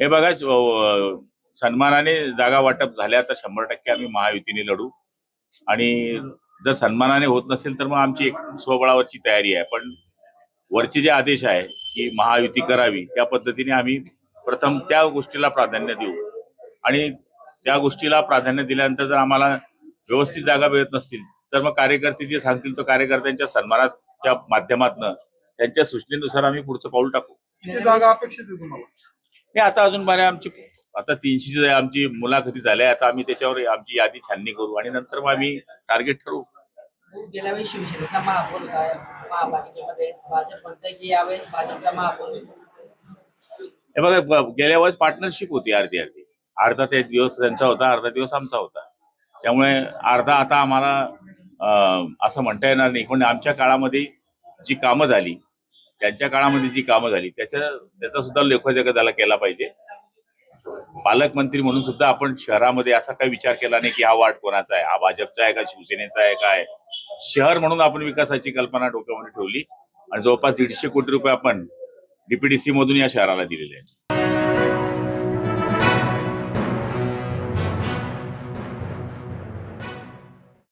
हे बघा सन्मानाने जागा वाटप झाल्या तर शंभर टक्के आम्ही महायुतीने लढू. आणि जर सन्मानाने होत नसेल तर मग आमची एक स्वबळावरची तयारी आहे. पण वरचे जे आदेश आहे की महायुती करावी त्या पद्धतीने आम्ही प्रथम त्या गोष्टीला प्राधान्य देऊ. आणि त्या गोष्टीला प्राधान्य दिल्यानंतर जर आम्हाला व्यवस्थित जागा मिळत नसतील तर मग कार्यकर्ते जे सांगतील तो कार्यकर्त्यांच्या सन्मानाच्या माध्यमातून त्यांच्या सूचनेनुसार आम्ही पुढचं पाऊल टाकू. जागा अपेक्षित आहे तुम्हाला? हे आता अजून बऱ्या आमची आता तीनशे जे आमची मुलाखती झाल्या आता आम्ही त्याच्यावर आमची यादी छाननी करू आणि नंतर मग आम्ही टार्गेट ठरवू. गेल्या वेळी शिवसेनेचा महापौर होता महापालिकेमध्ये भाजप म्हणतंय की यावेळेस भाजपचा महापौर होईल. हे बघा ब- गेल्या वेळेस पार्टनरशिप होती अर्धी अर्धी. अर्धा ते दिवस त्यांचा होता अर्धा दिवस आमचा होता. त्यामुळे अर्धा आता आम्हाला असं म्हणता येणार नाही. पण आमच्या काळामध्ये जी कामं झाली त्यांच्या काळामध्ये जी कामं झाली त्याच्या त्याचा सुद्धा लेखोजग त्याला केला पाहिजे. पालकमंत्री म्हणून सुद्धा आपण शहरामध्ये असा काही विचार केला नाही की हा वार्ड कोणाचा आहे? हा भाजपचा आहे का? शिवसेनेचा आहे काय शहर म्हणून आपण विकासाची कल्पना डोक्यामध्ये ठेवली आणि जवळपास दीडशे कोटी रुपये आपण डीपीडीसी मधून या शहराला दिलेले आहेत.